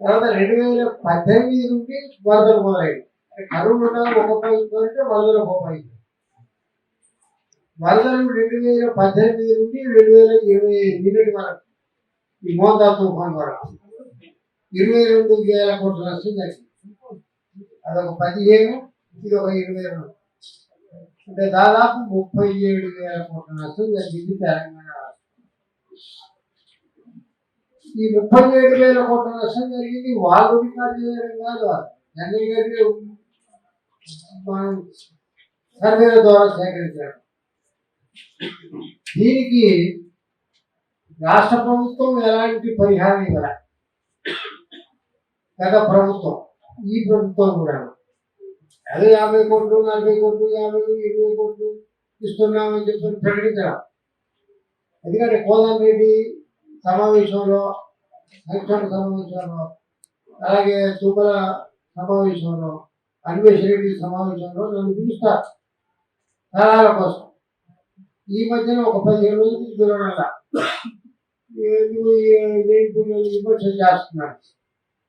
తర్వాత రెండు వేల పద్దెనిమిది నుండి వరదలు మొదలైంది. కరువు ఉండగా ఒక పైపు అంటే వరదలు ఒక పైపు. వరదలు రెండు వేల పద్దెనిమిది నుండి రెండు వేల ఇరవై ఎనిమిది వరకు. ఈ మోతా తుఫాన్ వరకు ఇరవై రెండు వేల కోట్ల నష్టం జరిగింది. అదొక పదిహేను ఇది ఒక ఇరవై రెండు. అంటే దాదాపు ముప్పై ఏడు వేల కోట్ల నష్టం జరిగింది తెలంగాణ రాష్ట్రం ఈ ముప్పై ఏడు వేల కోట్ల నష్టం జరిగింది. వాళ్ళు రికార్డు చేయడం కాదు జనరల్గా మనం సర్వేల ద్వారా సేకరించారు. దీనికి రాష్ట్ర ప్రభుత్వం ఎలాంటి పరిహారం ఇవ్వాలి? గత ప్రభుత్వం ఈ ప్రభుత్వం కూడా. అదే యాభై కోట్లు నలభై కోట్లు యాభై ఇరవై కోట్లు ఇస్తున్నామని చెప్పి ప్రకటించడం. ఎందుకంటే కోదండ రెడ్డి సమావేశంలో సంక్షేమ సమావేశంలో అలాగే తుమ్మల సమావేశంలో అన్వేష్ రెడ్డి సమావేశంలో నన్ను పిలుస్తారు సలహాల కోసం ఈ మధ్యన ఒక పదిహేను రోజులు పిలవడంలా నువ్వు దేనికి విమర్శ చేస్తున్నాడు